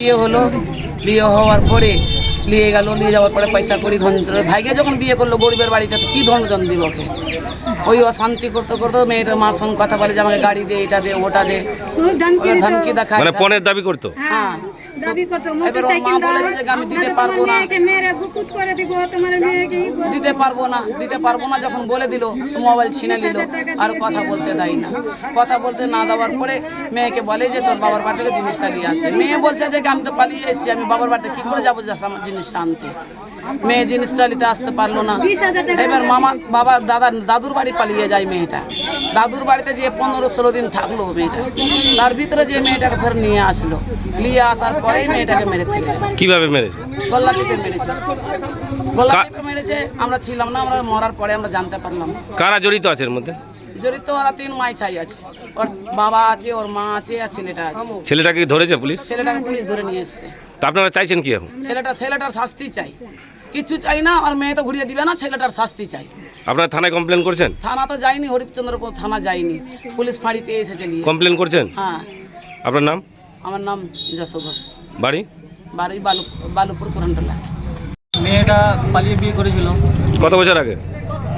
বিয়ে হলো বিয়ে হওয়ার পরে নিয়ে গেল নিয়ে যাওয়ার পরে পয়সা করি ধন ভাইকে যখন বিয়ে করল গরিবের বাড়িতে তো কী ধনজন দিব ওকে? ওই অশান্তি করতে করতে মেয়েটার মার সঙ্গে কথা বলে যে আমাকে গাড়ি দে এটা দে ওটা দে। ধমকি। দেখায়। মানে পণের দাবি করতো? হ্যাঁ দাবি করতো মোটরসাইকেল বলে আমি দিতে পারব না। মেরে গুকুত করে দিব তোমার মেয়েকে দিতে পারব না দিতে পারব না যখন বলে দিল মোবাইল ছিনে নিল। আর কথা বলতে দেয় না। কথা বলতে না দেওয়ার পরে মেয়েকে বলে যে তোর বাবার বাড়ি থেকে জিনিসটা নিয়ে আসে। মেয়ে বলছে যে আমি তো পালিয়ে এসেছি আমি বাবার বাড়িতে কি করে যাব? যাস জিনিসটা আনতে। মেয়ে জিনিসটা নিতে আসতে পারল না। এবার মামা বাবার দাদা দাদুর বাড়ি পালিয়ে যায় মেয়েটা। দাদুর বাড়িতে যে পনেরো ষোলো দিন থাকল মেয়েটা। তার ভিতরে যে মেয়েটাকে ফের নিয়ে আসলো। নিয়ে আসার পরেই মেয়েটাকে মেরে ফেলে। কীভাবে মেরেছে? গলা টিপে মেরেছে। গলা টিপে মেরেছে আমরা ছিলাম না আমরা মরার পরে আমরা জানতে পারলাম। কারা জড়িত আছে এর মধ্যে? জড়িত ওরা তিন মাই ছাই আছে। ওর বাবা আছে ওর মা আছে আর ছেলেটা আছে। ছেলেটাকে ধরেছে পুলিশ? ছেলেটাকে পুলিশ ধরে নিয়ে এসছে। তা আপনারা চাইছেন কি এখন? ছেলেটা ছেলেটার শাস্তি চাই। কিছু চাই না আর মেয়ে তো ঘুরিয়ে দিবে না ছেলেটার শাস্তি চাই। আপনারা থানায় কমপ্লেন করছেন? থানা তো যায়নি হরিশ্চন্দ্রপুর থানা যায়নি। পুলিশ ফাঁড়িতে এসেছে নিয়ে। কমপ্লেন করছেন? হ্যাঁ। আপনার নাম? আমার নাম যশো ঘোষ। বাড়ি? বাড়ি বালু বালুপুর পুরানটোলা মেয়েটা পালিয়ে বিয়ে করেছিল। কত বছর আগে?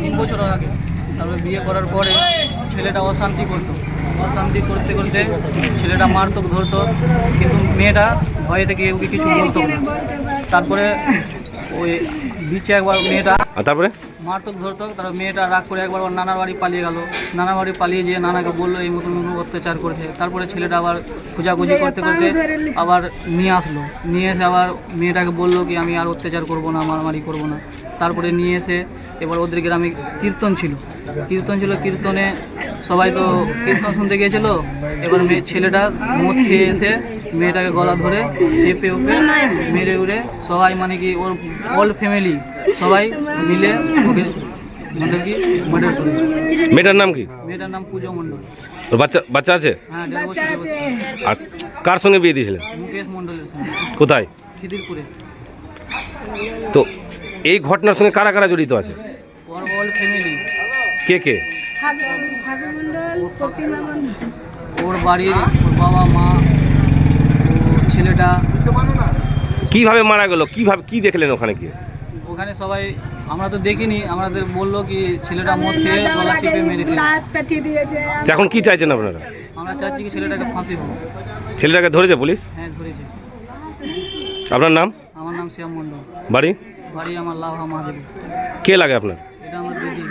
তিন বছর আগে। তারপরে বিয়ে করার পরে ছেলেটা অশান্তি করতো। অশান্তি করতে করতে ছেলেটা মারতো, ধরতো, কিন্তু মেয়েটা ভয়ে থেকে ওকে কিছু বলতো তারপরে ওই বিচে একবার মেয়েটা তারপরে? মারতো ধরতো তারপর মেয়েটা রাগ করে একবার ওর নানার বাড়ি পালিয়ে গেল। নানার বাড়ি পালিয়ে যেয়ে নানাকে বলল এই মতন মতন অত্যাচার করেছে। তারপরে ছেলেটা আবার খোঁজাখুঁজি করতে করতে আবার নিয়ে আসলো। নিয়ে এসে আবার মেয়েটাকে বলল কি আমি আর অত্যাচার করব না মারামারি করব না। তারপরে নিয়ে এসে এবার ওদের গ্রামে কীর্তন ছিল। কীর্তন ছিল কীর্তনে সবাই তো কীর্তন শুনতে গিয়েছিল। এবার মেয়ে ছেলেটা মদ খেয়ে এসে মেয়েটাকে গলা ধরে চেপে ওকে মেরে উড়ে সবাই মানে কি ওর অল ফ্যামিলি সবাই মিলে ওকে মানে কি মার্ডার করেছে মেয়েটার নাম কি? মেয়েটার নাম পূজা মণ্ডল। ওর বাচ্চা বাচ্চা আছে? হ্যাঁ দেড় বছরের বাচ্চা। আর কার সঙ্গে বিয়ে দিয়েছিলেন? মুকেশ মণ্ডলের সঙ্গে। কোথায়? খিদিরপুরে। তো এই ঘটনার সঙ্গে কারা কারা জড়িত আছে? ওর অল ফ্যামিলি। কে কে? ওর বাড়ির ওর বাবা মা ও ছেলেটা। কীভাবে মারা গেল? কীভাবে কি দেখলেন ওখানে গিয়ে? ওখানে সবাই আমরা তো দেখিনি আমাদের বলল কি ছেলেটা মদ খেয়ে গলা চিপে মেরেছে। লাশ কাটিয়ে দিয়েছে। এখন কি চাইছেন আপনারা? আমরা চাচ্ছি কি ছেলেটাকে ফাঁসি হোক। ছেলেটাকে ধরেছে পুলিশ? হ্যাঁ ধরেছে। আপনার নাম? আমার নাম শ্যাম মণ্ডল। বাড়ি? বাড়ি আমার লাভা মহাদেব কে লাগে আপনার? এটা আমার দিদি।